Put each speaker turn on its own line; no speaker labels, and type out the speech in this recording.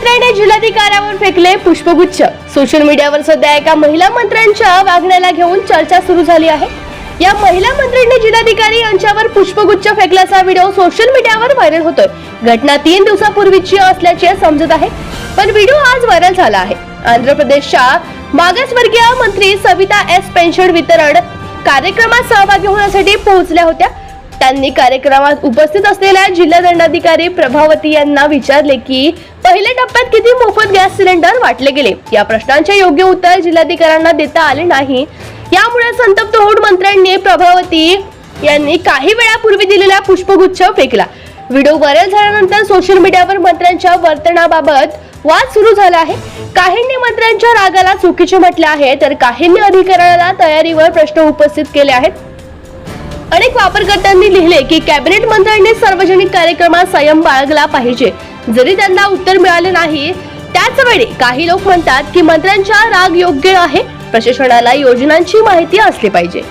मंत्र्याने जिल्हाधिकाऱ्यावर फेकले पुष्पगुच्छ. सोशल मीडियावर सध्या एका महिला मंत्र्यांच्या वागण्याला घेऊन चर्चा सुरू झाली आहे. या महिला मंत्र्यांनी जिल्हाधिकारी यांच्यावर पुष्पगुच्छ फेकल्याचा व्हिडिओ सोशल मीडियावर व्हायरल होतोय. घटना तीन दिवसापूर्वीची असल्याचे समजत आहे. पण व्हिडिओ आज व्हायरल झाला आहे. आंध्र प्रदेशच्या मागासवर्गीय मंत्री सविता एस पेन्शन वितरण कार्यक्रमात सहभागी होण्यासाठी पोहोचल्या होत्या. त्यांनी कार्यक्रमात उपस्थित असलेल्या जिल्हा दंडाधिकारी प्रभावती यांना विचारले की पहिल्या टप्प्यात किती मोफत गॅस सिलेंडर वाटले गेले? या प्रश्नांचे योग्य उत्तर जिल्हाधिकाऱ्यांना देता आले नाही. यामुळे संतप्त होऊन मंत्र्यांनी प्रभावती यांनी काही वेळापूर्वी दिलेला पुष्पगुच्छ फेकला. व्हिडिओ व्हायरल झाल्यानंतर सोशल मीडियावर मंत्र्यांच्या वर्तनाबाबत वाद सुरू झाला आहे. काहींनी मंत्र्यांच्या रागाला चुकीचे म्हटले आहे तर काहींनी अधिकाऱ्याला तयारीवर प्रश्न उपस्थित केले आहेत. अनेक वापरकर्त्यांनी लिहिले की कॅबिनेट मंत्र्यांनी सार्वजनिक कार्यक्रमात संयम बाळगला पाहिजे. जरी त्यांना उत्तर मिळाले नाही त्याच वेळी काही लोक म्हणतात की मंत्र्यांचा राग योग्य आहे. प्रशासनाला योजनांची माहिती असली पाहिजे.